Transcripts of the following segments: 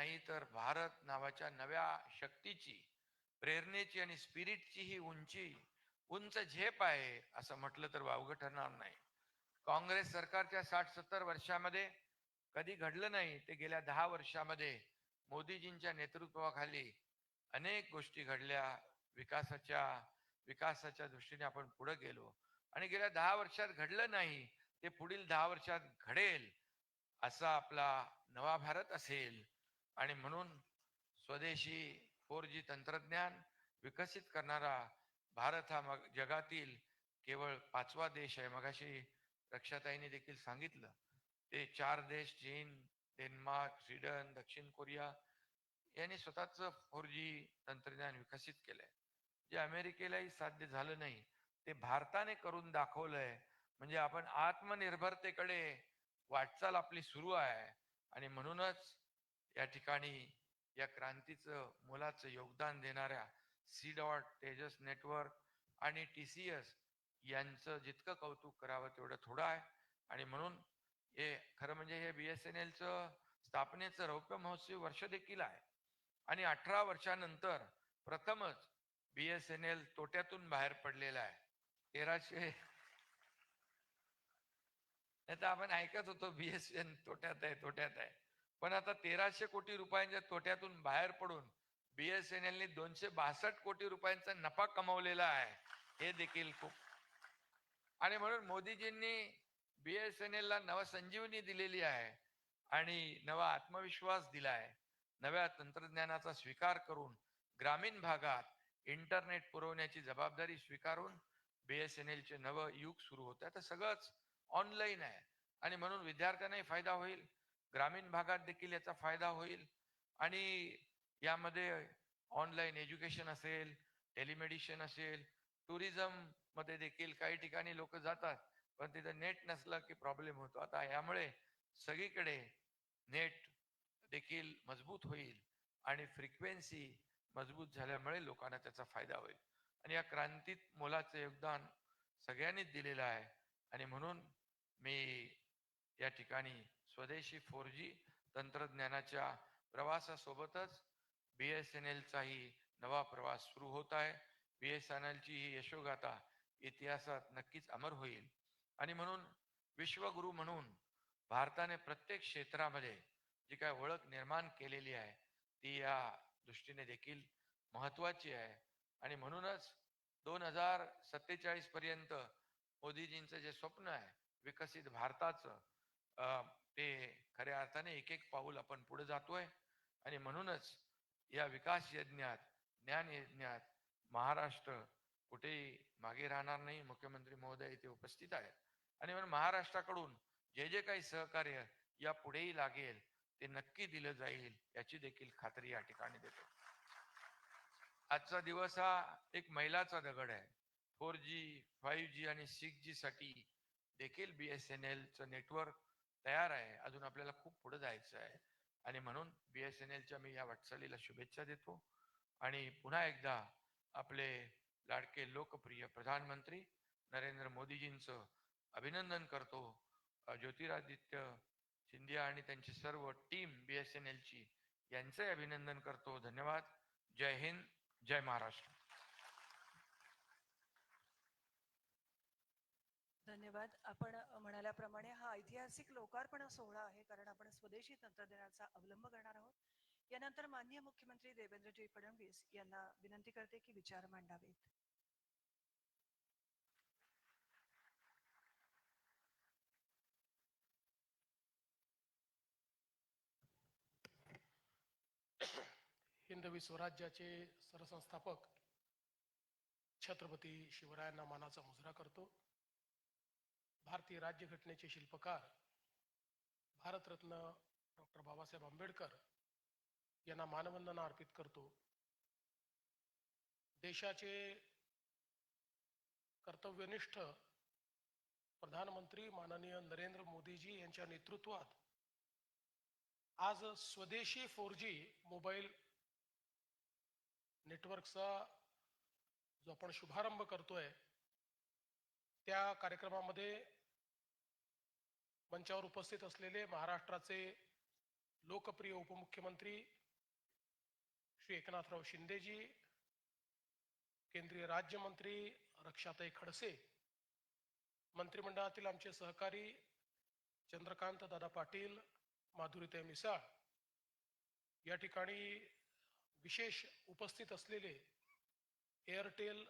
नाही तर भारत नावाच्या नव्या शक्तीची प्रेरणेची आणि स्पिरिटची ही उंची उंच झेप आहे असं म्हटलं तर वावगं ठरणार नाही. काँग्रेस सरकारच्या साठ सत्तर वर्षामध्ये कधी घडलं नाही ते गेल्या दहा वर्षामध्ये मोदीजींच्या नेतृत्वाखाली अनेक गोष्टी घडल्या विकासाच्या विकासाच्या दृष्टीने आपण पुढे गेलो. आणि गेल्या दहा वर्षात घडलं नाही ते पुढील दहा वर्षात घडेल असा आपला नवा भारत असेल आणि म्हणून स्वदेशी फोर जी तंत्रज्ञान विकसित करणारा भारत हा मग जगातील केवळ पाचवा देश आहे. मगाशी रक्षाताईने देखील सांगितलं ते चार देश चीन डेन्मार्क स्वीडन दक्षिण कोरिया यांनी स्वतःच फोर जी तंत्रज्ञान विकसित केलंय. जे अमेरिकेलाही साध्य झालं नाही ते भारताने करून दाखवलंय. म्हणजे आपण आत्मनिर्भरतेकडे वाटचाल आपली सुरू आहे. आणि म्हणूनच या ठिकाणी या क्रांतीचं मोलाचं योगदान देणाऱ्या सी डॉट तेजस नेटवर्क आणि टी सी एस यांचं जितकं कौतुक करावं तेवढं थोडं आहे. आणि म्हणून हे खरं म्हणजे हे बी एस एन एलचं स्थापनेचं रौप्य महोत्सवी वर्ष देखील आहे. आणि अठरा वर्षानंतर प्रथमच बी एस एन एल तोट्यातून बाहेर पडलेला आहे. तेराशे नाही तर आपण ऐकत होतो बी एस एन तोट्यात आहे तोट्यात आहे. पण आता तेराशे कोटी रुपयांच्या तोट्यातून बाहेर पडून बीएसएनएलने दोनशे बासष्ट कोटी रुपयांचा नफा कमवलेला आहे हे देखील खूप. आणि म्हणून मोदीजींनी बीएसएनएलला एस नवसंजीवनी दिलेली आहे आणि नवा आत्मविश्वास दिला आहे. नव्या तंत्रज्ञानाचा स्वीकार करून ग्रामीण भागात इंटरनेट पुरवण्याची जबाबदारी स्वीकारून बीएसएनएल चे नवं युग सुरू होतं आता सगळंच ऑनलाईन आहे आणि म्हणून विद्यार्थ्यांनाही फायदा होईल. ग्रामीण भागात देखील याचा फायदा होईल. आणि यामध्ये ऑनलाईन एज्युकेशन असेल टेलिमेडिशन असेल टुरिझममध्ये देखील काही ठिकाणी लोक जातात पण तिथं नेट नसलं की प्रॉब्लेम होतो. आता यामुळे सगळीकडे नेट देखील मजबूत होईल आणि फ्रिक्वेन्सी मजबूत झाल्यामुळे लोकांना त्याचा फायदा होईल. आणि या क्रांतीत मोलाचं योगदान सगळ्यांनीच दिलेलं आहे. आणि म्हणून मी या ठिकाणी स्वदेशी फोर जी तंत्रज्ञानाच्या प्रवासासोबतच बी एस एन एलचाही नवा प्रवास सुरू होत आहे. बी एस एन एलची ही यशोगाथा इतिहासात नक्कीच अमर होईल. आणि म्हणून विश्वगुरु म्हणून भारताने प्रत्येक क्षेत्रामध्ये जी काय ओळख निर्माण केलेली आहे ती या दृष्टीने देखील महत्वाची आहे. आणि म्हणूनच दोन हजार सत्तेचाळीस पर्यंत मोदीजींचं जे स्वप्न आहे विकसित भारताचं ते खऱ्या अर्थाने एक एक पाऊल आपण पुढे जातोय. आणि म्हणूनच या विकास यज्ञात ज्ञान यज्ञात महाराष्ट्र कुठेही मागे राहणार नाही. मुख्यमंत्री महोदय इथे उपस्थित आहेत. आणि म्हणून महाराष्ट्राकडून जे जे काही सहकार्य या पुढेही लागेल ते नक्की दिलं जाईल याची देखील खात्री या ठिकाणी देतो. आजचा दिवस हा एक मैलाचा दगड आहे. फोर जी फाईव्ह जी आणि सिक्स जी साठी देखील बी एस एन एलचं नेटवर्क तयार आहे. अजून आपल्याला खूप पुढे जायचं आहे. आणि म्हणून बी एस एन एलच्या मी या वाटचालीला शुभेच्छा देतो. आणि पुन्हा एकदा आपले लाडके लोकप्रिय प्रधानमंत्री नरेंद्र मोदीजींचं अभिनंदन करतो. ज्योतिरादित्य सिंधिया आणि त्यांची सर्व टीम बी एस एन एलची यांचंही अभिनंदन करतो. धन्यवाद. जय हिंद. जय महाराष्ट्र. धन्यवाद. आपण म्हणाल्याप्रमाणे हा ऐतिहासिक लोकार्पण सोहळा आहे कारण आपण स्वदेशी तंत्रज्ञानाचा अवलंब करणार आहोत. यानंतर माननीय मुख्यमंत्री देवेंद्रजी फडणवीस यांना विनंती करते की विचार मांडावेत. हिंदवी स्वराज्याचे सरसंस्थापक छत्रपती शिवरायांना मानाचा मुजरा करतो. भारतीय राज्यघटनेचे शिल्पकार भारतरत्न डॉक्टर बाबासाहेब आंबेडकर यांना मानवंदना अर्पित करतो. देशाचे कर्तव्यनिष्ठ प्रधानमंत्री माननीय नरेंद्र मोदीजी यांच्या नेतृत्वात आज स्वदेशी फोर जी मोबाईल नेटवर्कचा जो आपण शुभारंभ करतोय त्या कार्यक्रमामध्ये मंचावर उपस्थित असलेले महाराष्ट्राचे लोकप्रिय उपमुख्यमंत्री श्री एकनाथराव शिंदेजी केंद्रीय राज्यमंत्री रक्षाताई खडसे मंत्रिमंडळातील आमचे सहकारी चंद्रकांत दादा पाटील माधुरीताई मिसाळ या ठिकाणी विशेष उपस्थित असलेले एअरटेल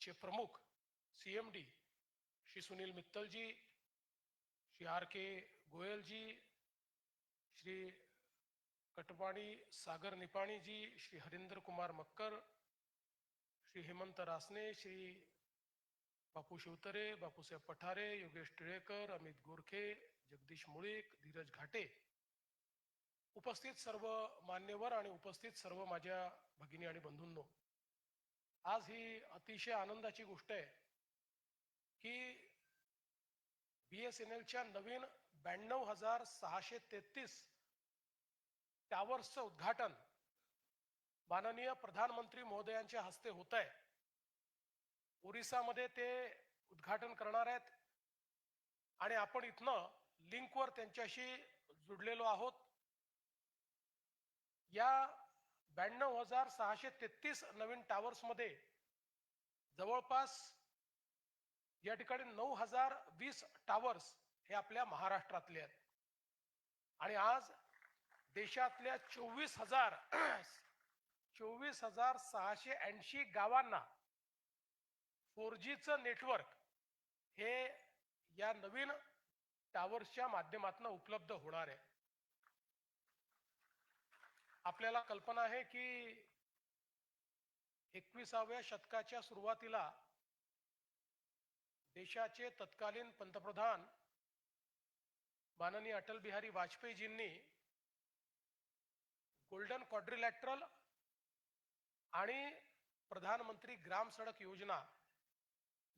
चे प्रमुख C M D Shri Sunil मित्तलजी Shri R K गोयलजी श्री कटवाणी सागर निपाणी जी श्री हरिंदर कुमार मक्कर श्री हेमंत रासने श्री बापू शिवतरे बापूसाहेब पठारे योगेश टिळेकर अमित गोरखे जगदीश मुळीक धीरज घाटे. उपस्थित सर्व मान्यवर आणि उपस्थित सर्व माझ्या भगिनी आणि बंधूंनो आज ही अतिशय आनंदाची गोष्ट आहे. की बी एस एन एलच्या नवीन ब्याण्णव हजार सहाशे तेहतीस टॉवर्सचं उद्घाटन माननीय प्रधानमंत्री महोदयांच्या हस्ते होत आहे ओरिसामध्ये ते उद्घाटन करणार आहेत. आणि आपण इथनं लिंकवर त्यांच्याशी जुडलेलो आहोत. या ब्याण्णव हजार सहाशे तेहतीस नवीन टॉवर्समध्ये जवळपास या ठिकाणी नऊ हजार वीस टावर्स हे आपल्या महाराष्ट्रातले आहेत. आणि आज देशातल्या चोवीस हजार चोवीस हजार सहाशे ऐंशी गावांना फोर जीचं नेटवर्क हे या नवीन टावर्सच्या माध्यमातून उपलब्ध होणार आहे. आपल्याला कल्पना आहे की एकविसाव्या शतकाच्या सुरुवातीला देशाचे तत्कालीन पंतप्रधान माननीय अटल बिहारी वाजपेयीजींनी गोल्डन क्वाड्रिलॅटरल आणि प्रधानमंत्री ग्राम सडक योजना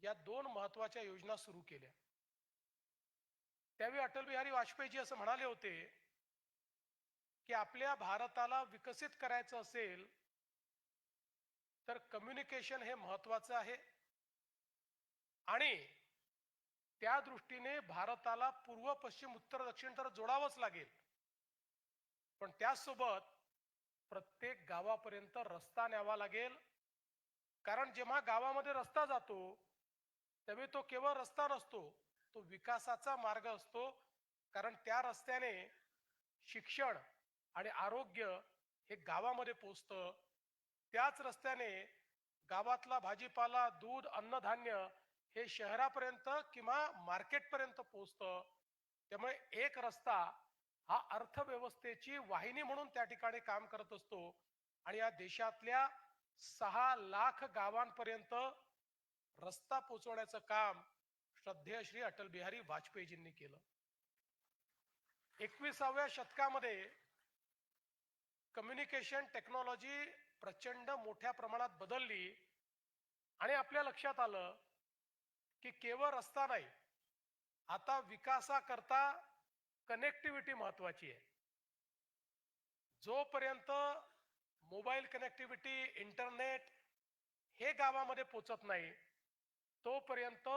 या दोन महत्त्वाच्या योजना सुरू केल्या. त्यावेळी अटल बिहारी वाजपेयीजी असं म्हणाले होते की आपल्या भारताला विकसित करायचं असेल तर कम्युनिकेशन हे महत्वाचं आहे. आणि त्या दृष्टीने भारताला पूर्व पश्चिम उत्तर दक्षिण तर जोडावंच लागेल. पण त्याचसोबत प्रत्येक गावापर्यंत रस्ता न्यावा लागेल. कारण जेव्हा गावामध्ये रस्ता जातो त्यावेळी तो केवळ रस्ता नसतो तो विकासाचा मार्ग असतो. कारण त्या रस्त्याने शिक्षण आणि आरोग्य हे गावामध्ये पोचतं त्याच रस्त्याने गावातला भाजीपाला दूध अन्नधान्य हे शहरापर्यंत किंवा मार्केटपर्यंत पोचतं त्यामुळे एक रस्ता हा अर्थव्यवस्थेची वाहिनी म्हणून त्या ठिकाणी काम करत असतो. आणि या देशातल्या सहा लाख गावांपर्यंत रस्ता पोचवण्याचं काम श्रद्धेय श्री अटल बिहारी वाजपेयीजींनी केलं. एकविसाव्या शतकामध्ये कम्युनिकेशन टेक्नॉलॉजी प्रचंड मोठ्या प्रमाणात बदलली. आणि आपल्या लक्षात आलं की केवळ रस्ता नाही आता विकासाकरता कनेक्टिव्हिटी महत्वाची आहे. जोपर्यंत मोबाईल कनेक्टिव्हिटी इंटरनेट हे गावामध्ये पोचत नाही तोपर्यंत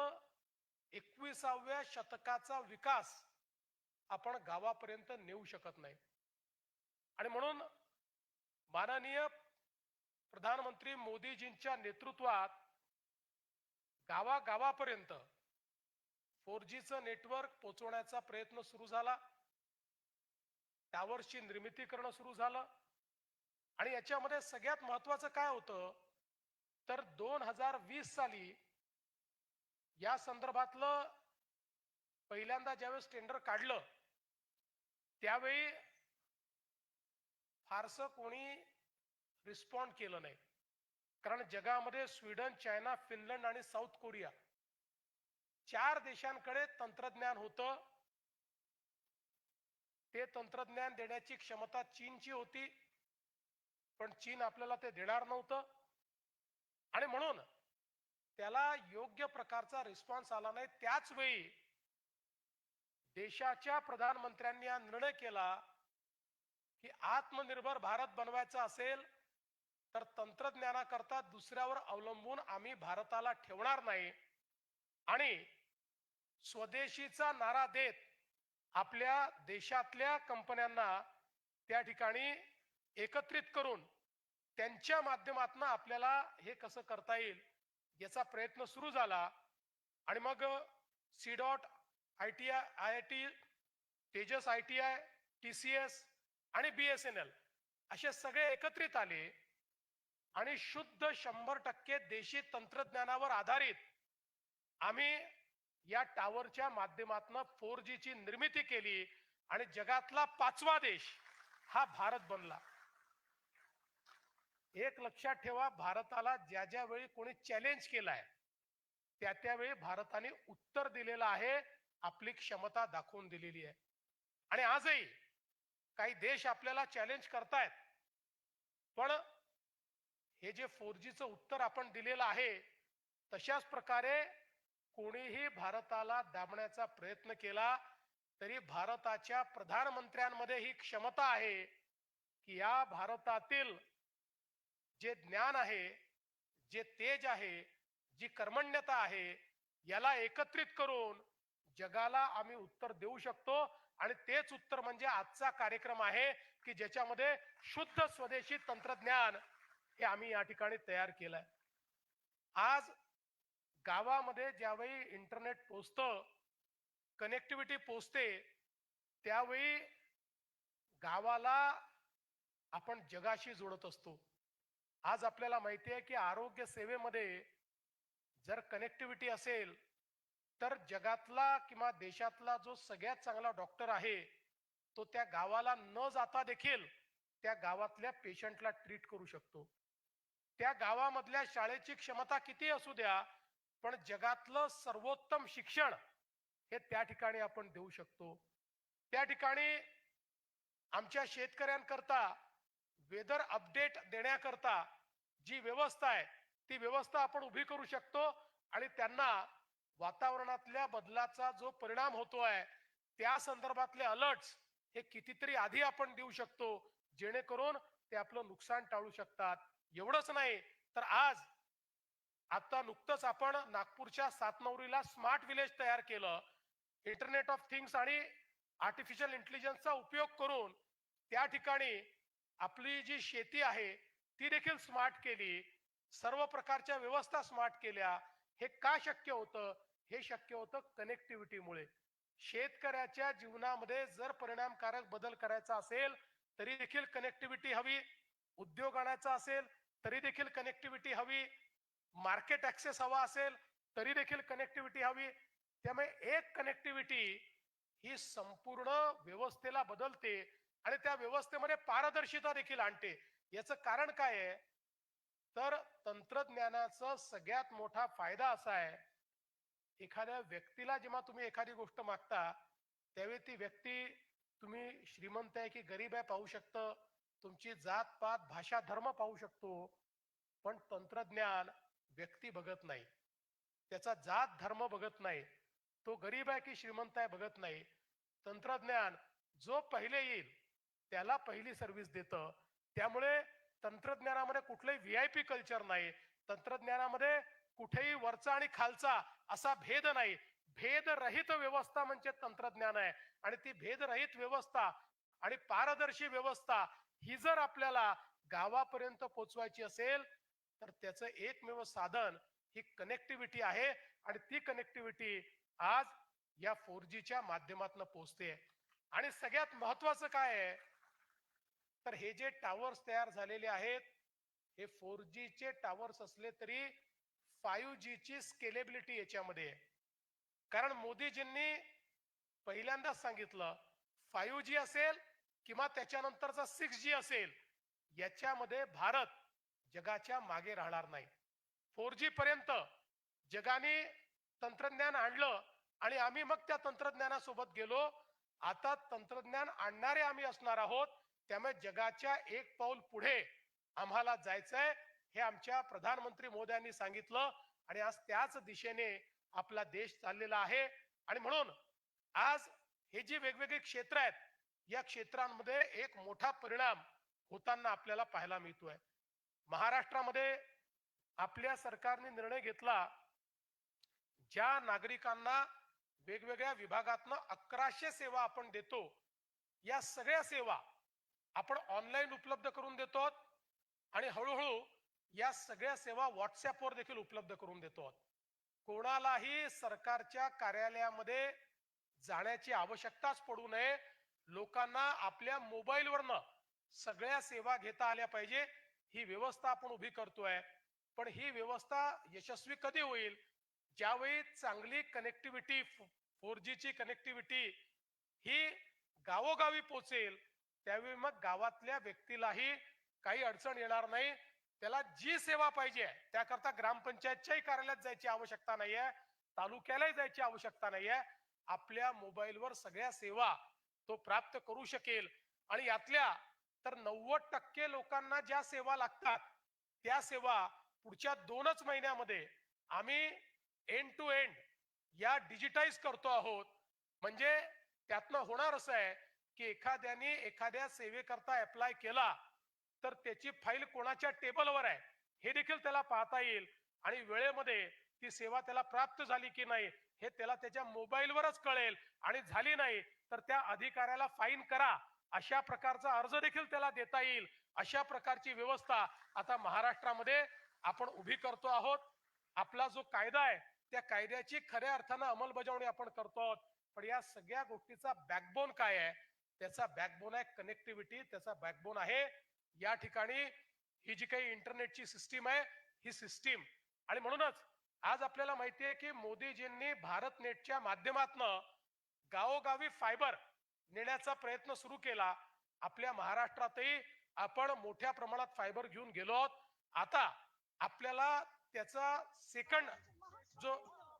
एकविसाव्या शतकाचा विकास आपण गावापर्यंत नेऊ शकत नाही. आणि म्हणून माननीय प्रधानमंत्री मोदीजींच्या नेतृत्वात गावागावापर्यंत फोर जीचं नेटवर्क पोचवण्याचा प्रयत्न सुरू झाला. टावर्सची निर्मिती करणं सुरू झालं. आणि याच्यामध्ये सगळ्यात महत्वाचं काय होतं? तर दोन हजार वीस साली या संदर्भातलं पहिल्यांदा ज्यावेळेस टेंडर काढलं त्यावेळी फारसं कोणी रिस्पॉन्ड केलं नाही. कारण जगामध्ये स्वीडन चायना फिनलंड आणि साऊथ कोरिया चार देशांकडे तंत्रज्ञान होतं. ते तंत्रज्ञान देण्याची क्षमता चीनची होती पण चीन आपल्याला ते देणार नव्हतं. आणि म्हणून त्याला योग्य प्रकारचा रिस्पॉन्स आला नाही. त्याच वेळी देशाच्या प्रधानमंत्र्यांनी हा निर्णय केला की आत्मनिर्भर भारत बनवायचा असेल तर तंत्रज्ञानाकरता दुसऱ्यावर अवलंबून आम्ही भारताला ठेवणार नाही. आणि स्वदेशीचा नारा देत आपल्या देशातल्या कंपन्यांना त्या ठिकाणी एकत्रित करून त्यांच्या माध्यमातून आपल्याला हे कसं करता येईल याचा प्रयत्न सुरू झाला. आणि मग C dot I T I I I T Tejas I T I T C S आणि बी एस एन एल असे सगळे एकत्रित आले. आणि शुद्ध शंभर टक्के देशी तंत्रज्ञानावर आधारित आम्ही या टावरच्या माध्यमातून फोर जी ची निर्मिती केली आणि जगातला पाचवा देश हा भारत बनला. एक लक्षात ठेवा भारताला ज्या ज्या वेळी कोणी चॅलेंज केलाय त्या त्यावेळी भारताने उत्तर दिलेलं आहे आपली क्षमता दाखवून दिलेली आहे. आणि आजही काही देश आपल्याला चॅलेंज करतायत पण हे जे फोर जीचं उत्तर आपण दिलेलं आहे तशाच प्रकारे कोणीही भारताला दाबण्याचा प्रयत्न केला तरी भारताच्या प्रधानमंत्र्यांमध्ये ही क्षमता आहे की या भारतातील जे ज्ञान आहे जे तेज आहे जी कर्मण्यता आहे याला एकत्रित करून जगाला आम्ही उत्तर देऊ शकतो. आणि तेच उत्तर म्हणजे आजचा कार्यक्रम आहे की ज्याच्यामध्ये शुद्ध स्वदेशी तंत्रज्ञान हे आम्ही या ठिकाणी तयार केलंय. आज गावामध्ये ज्यावेळी इंटरनेट पोचतं कनेक्टिव्हिटी पोचते त्यावेळी गावाला आपण जगाशी जोडत असतो. आज आपल्याला माहिती आहे की आरोग्य सेवेमध्ये जर कनेक्टिव्हिटी असेल तर जगातला किंवा देशातला जो सगळ्यात चांगला डॉक्टर आहे तो त्या गावाला न जाता देखील त्या गावातल्या पेशंटला ट्रीट करू शकतो. त्या गावामधल्या शाळेची क्षमता किती असू द्या पण जगातलं सर्वोत्तम शिक्षण हे त्या ठिकाणी आपण देऊ शकतो. त्या ठिकाणी आमच्या शेतकऱ्यांकरता वेदर अपडेट देण्याकरता जी व्यवस्था आहे ती व्यवस्था आपण उभी करू शकतो आणि त्यांना वातावरणातल्या बदलाचा जो परिणाम होतोय त्या संदर्भातले अलर्ट्स हे कितीतरी आधी आपण देऊ शकतो जेणेकरून ते आपलं नुकसान टाळू शकतात. एवढंच नाही. तर आज आता नुकतंच आपण नागपूरच्या सातनवरीला स्मार्ट विलेज तयार केलं. इंटरनेट ऑफ थिंग्स आणि आर्टिफिशियल इंटेलिजन्सचा उपयोग करून त्या ठिकाणी आपली जी शेती आहे ती देखील स्मार्ट केली. सर्व प्रकारच्या व्यवस्था स्मार्ट केल्या. हे का शक्य होतं? हे शक्य होतं कनेक्टिव्हिटीमुळे शेतकऱ्याच्या जीवनामध्ये जर परिणामकारक बदल करायचा असेल तरी देखील कनेक्टिव्हिटी हवी. उद्योग आणायचा असेल तरी देखील कनेक्टिव्हिटी हवी. मार्केट ऍक्सेस हवा असेल तरी देखील कनेक्टिव्हिटी हवी. त्यामुळे एक कनेक्टिव्हिटी ही संपूर्ण व्यवस्थेला बदलते आणि त्या व्यवस्थेमध्ये पारदर्शिता देखील आणते. याचं कारण काय आहे? तर तंत्रज्ञानाचा सगळ्यात मोठा फायदा असा आहे एखाद्या व्यक्तीला जेव्हा तुम्ही एखादी गोष्ट मागता त्यावेळी ती व्यक्ती तुम्ही श्रीमंत आहे की गरीब आहे पाहू शकतं. तुमची जात पात भाषा धर्म पाहू शकतो पण तंत्रज्ञान व्यक्ती बघत नाही. त्याचा जात धर्म बघत नाही. तो गरीब आहे की श्रीमंत आहे बघत नाही. तंत्रज्ञान जो पहिले येईल त्याला पहिली सर्व्हिस देतं. त्यामुळे तंत्रज्ञानामध्ये कुठलंही व्ही आय पी कल्चर नाही. तंत्रज्ञानामध्ये कुठेही वरचा आणि खालचा असा भेद नाही. भेदरहित व्यवस्था म्हणजे तंत्रज्ञान आहे. आणि ती भेदरहित व्यवस्था आणि पारदर्शी व्यवस्था ही जर आपल्याला गावापर्यंत पोचवायची असेल तर त्याचं एकमेव साधन ही कनेक्टिव्हिटी आहे आणि ती कनेक्टिव्हिटी आज या फोर जीच्या माध्यमातून पोहोचते आणि सगळ्यात महत्वाचं काय आहे? तर हे जे टावर्स तयार झालेले आहेत हे फोर चे टावर्स असले तरी फाईव्ह जी ची स्केलेबिलिटी याच्यामध्ये कारण मोदीजींनी पहिल्यांदाच सांगितलं फाईव्ह जी असेल किंवा त्याच्यानंतरचा सिक्स जी असेल याच्यामध्ये भारत जगाच्या मागे राहणार नाही. फोर जी पर्यंत जगाने तंत्रज्ञान आणलं आणि आम्ही मग त्या तंत्रज्ञानासोबत गेलो. आता तंत्रज्ञान आणणारे आम्ही असणार आहोत. त्यामुळे जगाच्या एक पाऊल पुढे आम्हाला जायचंय हे आमच्या प्रधानमंत्री मोदी सांगितलं आणि आज त्याच दिशेने आपला देश चाललेला आहे. आणि म्हणून आज हे जी वेगवेगळी क्षेत्र आहेत या क्षेत्रांमध्ये एक मोठा परिणाम होताना आपल्याला पाहायला मिळतोय. महाराष्ट्रामध्ये आपल्या सरकारने निर्णय घेतला ज्या नागरिकांना वेगवेगळ्या विभागातनं अकराशे सेवा आपण देतो या सगळ्या सेवा आपण ऑनलाईन उपलब्ध करून देतो आणि हळूहळू या सगळ्या सेवा व्हॉट्सॲपवर देखील उपलब्ध करून देतो कोणालाही सरकारच्या कार्यालयामध्ये जाण्याची आवश्यकताच पडू नये. लोकांना आपल्या मोबाईलवरनं सगळ्या सेवा घेता आल्या पाहिजे ही व्यवस्था आपण उभी करतोय. पण ही व्यवस्था यशस्वी कधी होईल? ज्यावेळी चांगली कनेक्टिव्हिटी फोर ची कनेक्टिव्हिटी ही गावोगावी पोचेल त्यावेळी मग गावातल्या व्यक्तीलाही काही अडचण येणार नाही. त्याला जी सेवा पाहिजे त्याकरता ग्रामपंचायतच्याही कार्यालयात जायची आवश्यकता नाहीये तालुक्यालाही जायची आवश्यकता नाहीये. आपल्या मोबाईलवर सगळ्या सेवा तो प्राप्त करू शकेल. आणि यातल्या तर नव्वद टक्के लोकांना ज्या सेवा लागतात त्या सेवा पुढच्या दोनच महिन्यामध्ये आम्ही एंड टू एंड या डिजिटाईज करतो आहोत. म्हणजे त्यातनं होणार असं आहे की एखाद्याने एखाद्या सेवेकरता अप्लाय केला तर त्याची फाईल कोणाच्या टेबलवर आहे हे देखील त्याला पाहता येईल. आणि वेळेमध्ये ती सेवा त्याला प्राप्त झाली की नाही हे त्याला त्याच्या मोबाईलवरच कळेल. आणि झाली नाही तर त्या अधिकाऱ्याला फाईन करा. अशा प्रकारचा अर्ज देखील त्याला देता येईल. अशा प्रकारची व्यवस्था आता महाराष्ट्रामध्ये आपण उभी करतो आहोत. आपला जो कायदा आहे त्या कायद्याची खऱ्या अर्थानं अंमलबजावणी आपण करतो आहोत. पण या सगळ्या गोष्टीचा बॅकबोन काय आहे? त्याचा बॅकबोन आहे कनेक्टिव्हिटी त्याचा बॅकबोन आहे या ठिकाणी ही जी काही इंटरनेटची सिस्टीम आहे ही सिस्टीम आणि म्हणूनच आज आपल्याला माहिती आहे की मोदीजींनी भारत नेटच्या माध्यमातनं गावोगावी फायबर नेण्याचा प्रयत्न सुरू केला. आपल्या महाराष्ट्रातही आपण मोठ्या प्रमाणात फायबर घेऊन गेलो आहोत. आता आपल्याला त्याचा सेकंड जो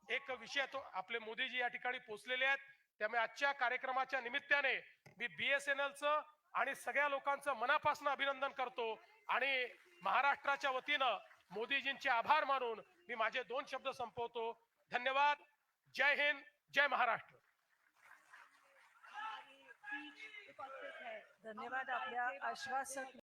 एक विषय तो आपले मोदीजी या ठिकाणी पोहोचलेले आहेत. त्यामुळे आजच्या कार्यक्रमाच्या निमित्ताने मी बीएसएनएलचं आणि सगळ्या लोकांचं मनापासून अभिनंदन करतो. आणि महाराष्ट्राच्या वतीनं मोदीजींचे आभार मानून मी माझे दोन शब्द संपवतो. धन्यवाद. जय हिंद. जय महाराष्ट्र. धन्यवाद. आपल्या आश्वासक